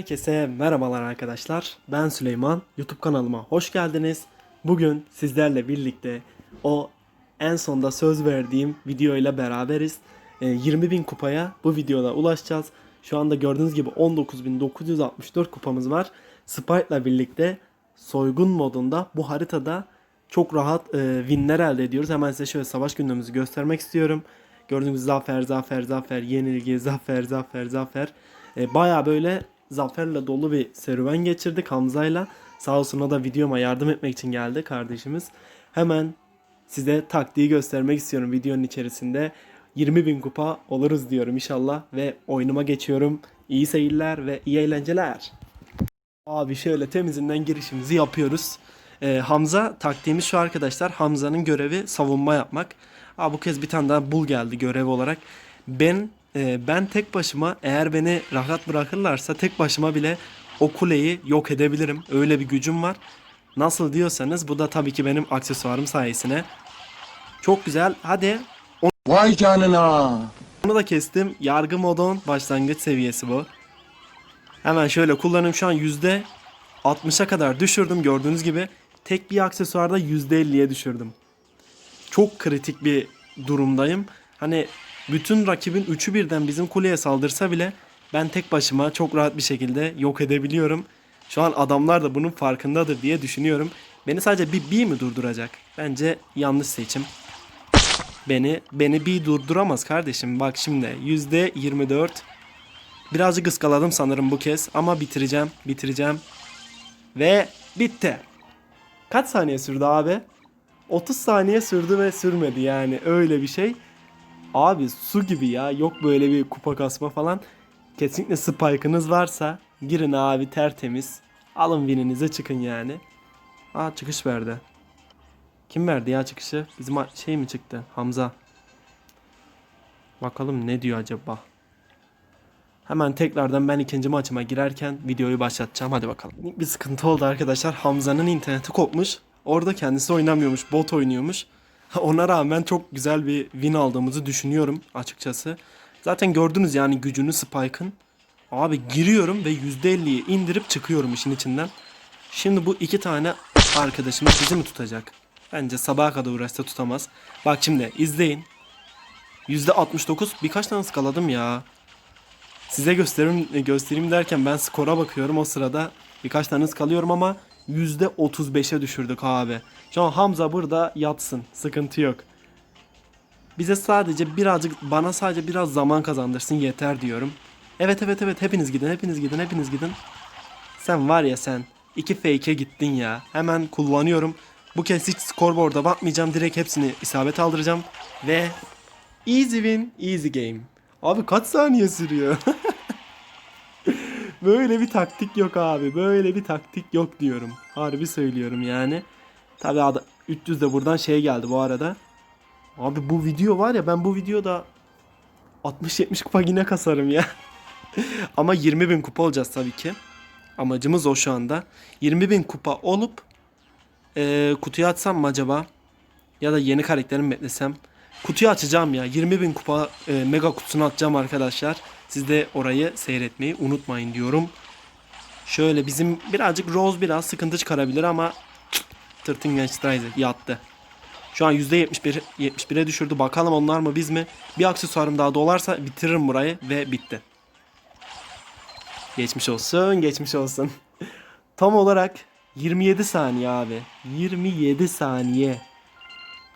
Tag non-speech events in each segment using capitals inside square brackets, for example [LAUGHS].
Herkese merhabalar arkadaşlar. Ben Süleyman. YouTube kanalıma hoş geldiniz. Bugün sizlerle birlikte o en sonda söz verdiğim video ile beraberiz. Ee, 20.000 kupaya bu videoda ulaşacağız. Şu anda gördüğünüz gibi 19.964 kupamız var. Sprite ile birlikte soygun modunda bu haritada çok rahat e, winler elde ediyoruz. Hemen size şöyle savaş gündemimizi göstermek istiyorum. Gördüğünüz zafer, zafer, zafer, yenilgi, zafer, zafer, zafer. E, Baya böyle zaferle dolu bir serüven geçirdik Hamza'yla. Sağ olsun o da videoma yardım etmek için geldi kardeşimiz. Hemen size taktiği göstermek istiyorum videonun içerisinde. 20 bin kupa oluruz diyorum inşallah ve oyunuma geçiyorum. İyi seyirler ve iyi eğlenceler. Abi şöyle temizinden girişimizi yapıyoruz. Ee, Hamza taktiğimiz şu arkadaşlar. Hamza'nın görevi savunma yapmak. Aa, bu kez bir tane daha bul geldi görev olarak. Ben e, ben tek başıma eğer beni rahat bırakırlarsa tek başıma bile o kuleyi yok edebilirim. Öyle bir gücüm var. Nasıl diyorsanız bu da tabii ki benim aksesuarım sayesine. Çok güzel. Hadi Vay canına. onu da kestim. Yargı modon başlangıç seviyesi bu. Hemen şöyle kullanım şu an yüzde 60'a kadar düşürdüm gördüğünüz gibi. Tek bir aksesuarda yüzde 50'ye düşürdüm. Çok kritik bir durumdayım. Hani bütün rakibin üçü birden bizim kuleye saldırsa bile ben tek başıma çok rahat bir şekilde yok edebiliyorum. Şu an adamlar da bunun farkındadır diye düşünüyorum. Beni sadece bir B mi durduracak? Bence yanlış seçim. Beni beni bir durduramaz kardeşim. Bak şimdi yüzde 24. Birazcık ıskaladım sanırım bu kez ama bitireceğim, bitireceğim. Ve bitti. Kaç saniye sürdü abi? 30 saniye sürdü ve sürmedi yani öyle bir şey. Abi su gibi ya yok böyle bir kupa kasma falan. Kesinlikle spike'ınız varsa girin abi tertemiz. Alın wininize çıkın yani. Aa çıkış verdi. Kim verdi ya çıkışı? Bizim şey mi çıktı? Hamza. Bakalım ne diyor acaba? Hemen tekrardan ben ikinci maçıma girerken videoyu başlatacağım. Hadi bakalım. Bir sıkıntı oldu arkadaşlar. Hamza'nın interneti kopmuş. Orada kendisi oynamıyormuş. Bot oynuyormuş. [LAUGHS] Ona rağmen çok güzel bir win aldığımızı düşünüyorum açıkçası. Zaten gördünüz yani gücünü Spike'ın. Abi giriyorum ve %50'yi indirip çıkıyorum işin içinden. Şimdi bu iki tane arkadaşımız bizi mi tutacak? Bence sabaha kadar uğraşsa tutamaz. Bak şimdi izleyin. %69 birkaç tane skaladım ya. Size gösterim göstereyim derken ben skora bakıyorum o sırada birkaç tane kalıyorum ama %35'e düşürdük abi. Şu an Hamza burada yatsın. Sıkıntı yok. Bize sadece birazcık bana sadece biraz zaman kazandırsın yeter diyorum. Evet evet evet hepiniz gidin hepiniz gidin hepiniz gidin. Sen var ya sen iki fake'e gittin ya. Hemen kullanıyorum. Bu kez hiç scoreboard'a bakmayacağım. Direkt hepsini isabet aldıracağım. Ve easy win, easy game. Abi kaç saniye sürüyor? [LAUGHS] Böyle bir taktik yok abi. Böyle bir taktik yok diyorum. Harbi söylüyorum yani. Tabi ada 300 de buradan şey geldi bu arada. Abi bu video var ya ben bu videoda 60-70 kupa yine kasarım ya. [LAUGHS] Ama 20 bin kupa olacağız tabii ki. Amacımız o şu anda. 20 bin kupa olup eee kutuyu açsam mı acaba? Ya da yeni karakterimi beklesem. Kutuyu açacağım ya. 20 bin kupa e, mega kutusunu atacağım arkadaşlar. Siz de orayı seyretmeyi unutmayın diyorum. Şöyle bizim birazcık Rose biraz sıkıntı çıkarabilir ama Genç Strider yattı. Şu an %71 71'e düşürdü. Bakalım onlar mı biz mi? Bir aksesuarım daha dolarsa bitiririm burayı ve bitti. Geçmiş olsun, geçmiş olsun. Tam olarak 27 saniye abi. 27 saniye.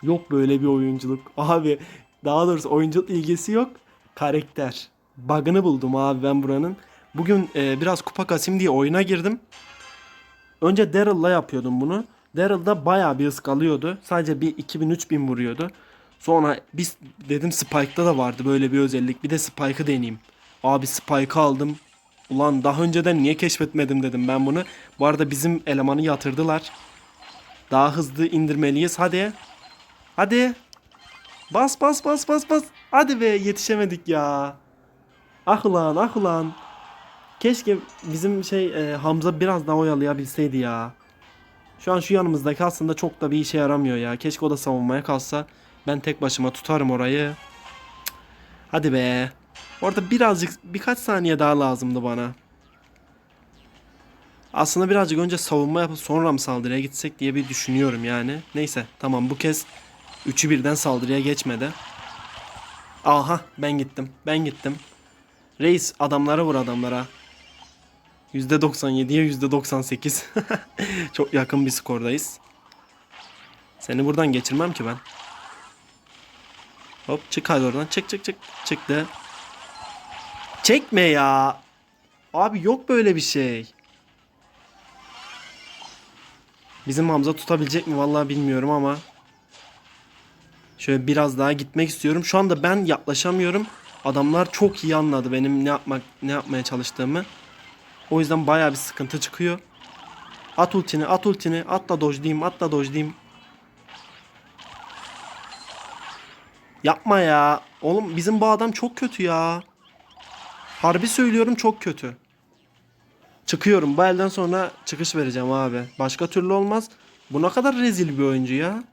Yok böyle bir oyunculuk. Abi daha doğrusu oyunculuk ilgisi yok. Karakter. Bug'ını buldum abi ben buranın. Bugün e, biraz kupa kasayım diye oyuna girdim. Önce Daryl'la yapıyordum bunu. Daryl'da bayağı bir ıskalıyordu. Sadece bir 2000-3000 vuruyordu. Sonra biz dedim Spike'da da vardı böyle bir özellik. Bir de Spike'ı deneyeyim. Abi Spike'ı aldım. Ulan daha önceden niye keşfetmedim dedim ben bunu. Bu arada bizim elemanı yatırdılar. Daha hızlı indirmeliyiz. Hadi. Hadi. Bas bas bas bas bas. Hadi be yetişemedik ya. Ah ulan ah ulan. Keşke bizim şey e, Hamza biraz daha oyalayabilseydi ya. Şu an şu yanımızdaki aslında çok da bir işe yaramıyor ya. Keşke o da savunmaya kalsa. Ben tek başıma tutarım orayı. Cık. Hadi be. Orada birazcık birkaç saniye daha lazımdı bana. Aslında birazcık önce savunma yapıp sonra mı saldırıya gitsek diye bir düşünüyorum yani. Neyse tamam bu kez üçü birden saldırıya geçmedi. Aha ben gittim. Ben gittim. Reis adamlara vur adamlara. %97'ye %98. [LAUGHS] Çok yakın bir skordayız. Seni buradan geçirmem ki ben. Hop çık hadi oradan. Çık çık çık. Çıktı. Çekme ya. Abi yok böyle bir şey. Bizim Hamza tutabilecek mi vallahi bilmiyorum ama. Şöyle biraz daha gitmek istiyorum. Şu anda ben yaklaşamıyorum. Adamlar çok iyi anladı benim ne yapmak ne yapmaya çalıştığımı. O yüzden bayağı bir sıkıntı çıkıyor. At ultini, at ultini, at da dojlayayım, at da dojlayayım. Yapma ya. Oğlum bizim bu adam çok kötü ya. Harbi söylüyorum çok kötü. Çıkıyorum. Bu elden sonra çıkış vereceğim abi. Başka türlü olmaz. Bu ne kadar rezil bir oyuncu ya.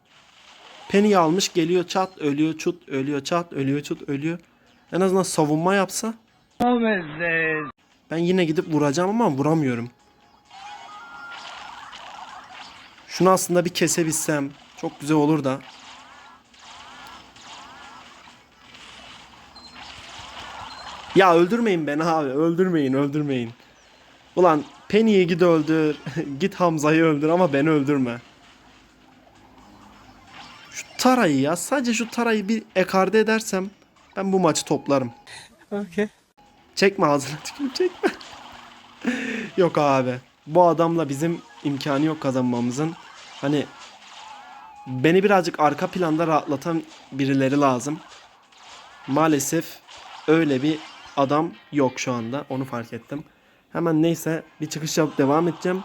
Penny almış geliyor çat ölüyor çut ölüyor çat ölüyor çut ölüyor. En azından savunma yapsa. Ben yine gidip vuracağım ama vuramıyorum. Şunu aslında bir kesebilsem çok güzel olur da. Ya öldürmeyin beni abi öldürmeyin öldürmeyin. Ulan Penny'yi git öldür. [LAUGHS] git Hamza'yı öldür ama beni öldürme. Tara'yı ya sadece şu Tara'yı bir ekarte edersem ben bu maçı toplarım. Okay. Çekme ağzına [LAUGHS] çekme. [LAUGHS] yok abi. Bu adamla bizim imkanı yok kazanmamızın. Hani beni birazcık arka planda rahatlatan birileri lazım. Maalesef öyle bir adam yok şu anda. Onu fark ettim. Hemen neyse bir çıkış yapıp devam edeceğim.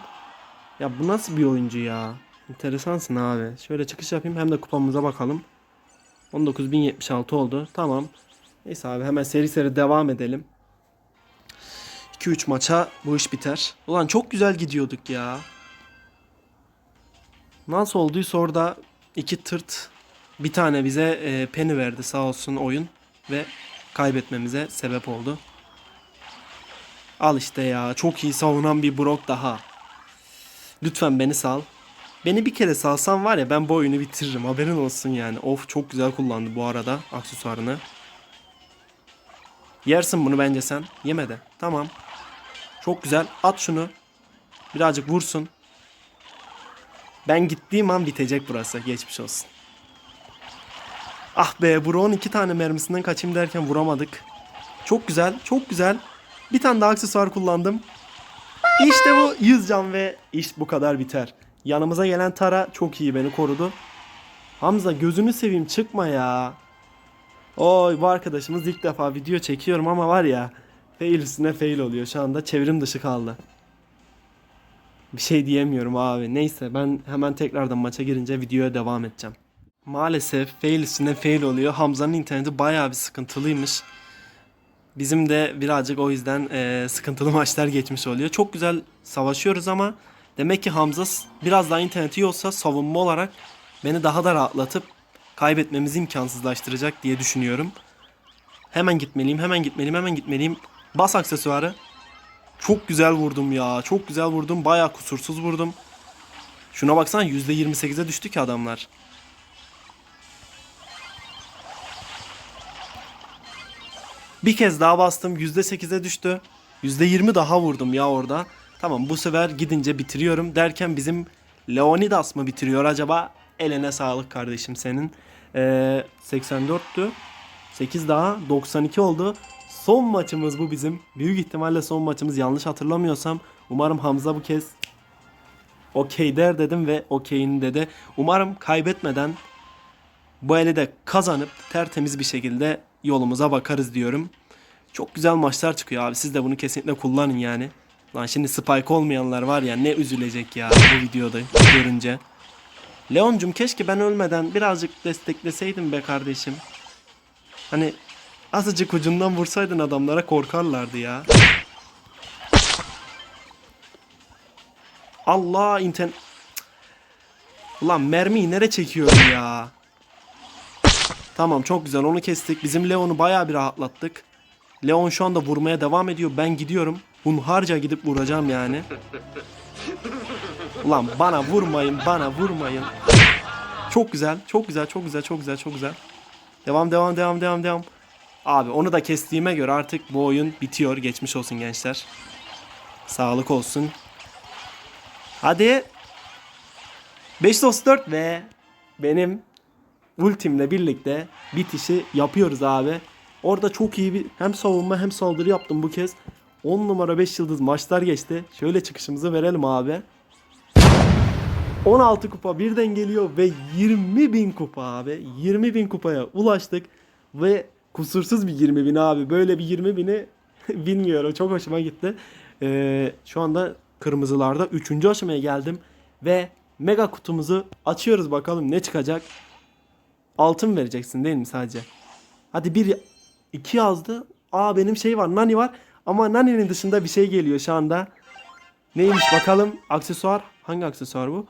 Ya bu nasıl bir oyuncu ya? Enteresansın abi. Şöyle çıkış yapayım hem de kupamıza bakalım. 19.076 oldu. Tamam. Neyse abi hemen seri seri devam edelim. 2-3 maça bu iş biter. Ulan çok güzel gidiyorduk ya. Nasıl olduysa orada iki tırt bir tane bize e, penny verdi sağ olsun oyun ve kaybetmemize sebep oldu. Al işte ya çok iyi savunan bir Brock daha. Lütfen beni sal. Beni bir kere salsan var ya ben bu oyunu bitiririm haberin olsun yani. Of çok güzel kullandı bu arada aksesuarını. Yersin bunu bence sen. Yemedi. Tamam. Çok güzel. At şunu. Birazcık vursun. Ben gittiğim an bitecek burası. Geçmiş olsun. Ah be Brown iki tane mermisinden kaçayım derken vuramadık. Çok güzel. Çok güzel. Bir tane daha aksesuar kullandım. İşte bu 100 can ve iş bu kadar biter. Yanımıza gelen Tara çok iyi beni korudu. Hamza gözünü seveyim çıkma ya. Oy bu arkadaşımız ilk defa video çekiyorum ama var ya fail üstüne fail oluyor şu anda çevrim dışı kaldı. Bir şey diyemiyorum abi. Neyse ben hemen tekrardan maça girince videoya devam edeceğim. Maalesef fail üstüne fail oluyor. Hamza'nın interneti bayağı bir sıkıntılıymış. Bizim de birazcık o yüzden eee, sıkıntılı [LAUGHS] maçlar geçmiş oluyor. Çok güzel savaşıyoruz ama demek ki Hamza biraz daha interneti iyi olsa savunma olarak beni daha da rahatlatıp kaybetmemizi imkansızlaştıracak diye düşünüyorum. Hemen gitmeliyim, hemen gitmeliyim, hemen gitmeliyim. Bas aksesuarı. Çok güzel vurdum ya. Çok güzel vurdum. Bayağı kusursuz vurdum. Şuna baksana %28'e düştü ki adamlar. Bir kez daha bastım. %8'e düştü. %20 daha vurdum ya orada. Tamam bu sefer gidince bitiriyorum derken bizim Leonidas mı bitiriyor acaba? Eline sağlık kardeşim senin. Ee, 84'tü. 8 daha 92 oldu. Son maçımız bu bizim. Büyük ihtimalle son maçımız yanlış hatırlamıyorsam. Umarım Hamza bu kez okey der dedim ve okeyini dedi. Umarım kaybetmeden bu eli de kazanıp tertemiz bir şekilde yolumuza bakarız diyorum. Çok güzel maçlar çıkıyor abi. Siz de bunu kesinlikle kullanın yani. Lan şimdi spike olmayanlar var ya ne üzülecek ya bu videoda görünce. Leoncum keşke ben ölmeden birazcık destekleseydin be kardeşim. Hani azıcık ucundan vursaydın adamlara korkarlardı ya. Allah inten... Ulan mermiyi nereye çekiyorum ya? Tamam çok güzel onu kestik. Bizim Leon'u bayağı bir rahatlattık. Leon şu anda vurmaya devam ediyor. Ben gidiyorum. Hunharca gidip vuracağım yani. Ulan bana vurmayın, bana vurmayın. Çok güzel, çok güzel, çok güzel, çok güzel, çok güzel. Devam, devam, devam, devam, devam. Abi onu da kestiğime göre artık bu oyun bitiyor. Geçmiş olsun gençler. Sağlık olsun. Hadi. 5-4 ve benim ultimle birlikte bitişi yapıyoruz abi. Orada çok iyi bir hem savunma hem saldırı yaptım bu kez. 10 numara 5 yıldız maçlar geçti. Şöyle çıkışımızı verelim abi. 16 kupa birden geliyor ve 20 bin kupa abi. 20 bin kupaya ulaştık ve kusursuz bir 20 bin abi. Böyle bir 20 bini [LAUGHS] bilmiyorum çok hoşuma gitti. Ee, şu anda kırmızılarda 3. aşamaya geldim ve mega kutumuzu açıyoruz bakalım ne çıkacak. Altın vereceksin değil mi sadece? Hadi bir iki yazdı. Aa benim şey var Nani var ama Nani'nin dışında bir şey geliyor şu anda. Neymiş bakalım aksesuar hangi aksesuar bu?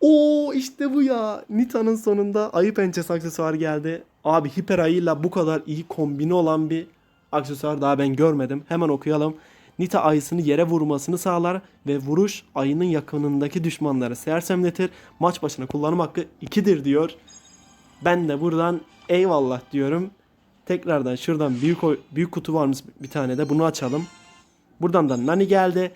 Oo işte bu ya. Nita'nın sonunda ayı pençesi aksesuarı geldi. Abi hiper ayıyla bu kadar iyi kombini olan bir aksesuar daha ben görmedim. Hemen okuyalım. Nita ayısını yere vurmasını sağlar ve vuruş ayının yakınındaki düşmanları sersemletir. Maç başına kullanım hakkı 2'dir diyor. Ben de buradan eyvallah diyorum. Tekrardan şuradan büyük büyük kutu varmış bir tane de bunu açalım. Buradan da Nani geldi.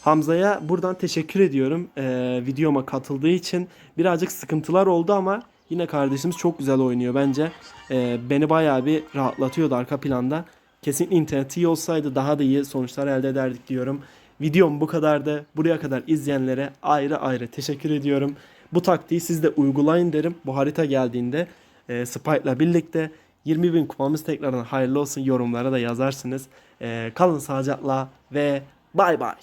Hamza'ya buradan teşekkür ediyorum eee, videoma katıldığı için. Birazcık sıkıntılar oldu ama yine kardeşimiz çok güzel oynuyor bence. Eee, beni bayağı bir rahatlatıyordu arka planda. Kesinlikle interneti iyi olsaydı daha da iyi sonuçlar elde ederdik diyorum. Videom bu kadardı. Buraya kadar izleyenlere ayrı ayrı teşekkür ediyorum. Bu taktiği siz de uygulayın derim. Bu harita geldiğinde e, Spike'la birlikte 20 bin kupamız tekrardan hayırlı olsun yorumlara da yazarsınız. E, kalın sağlıcakla ve bay bay.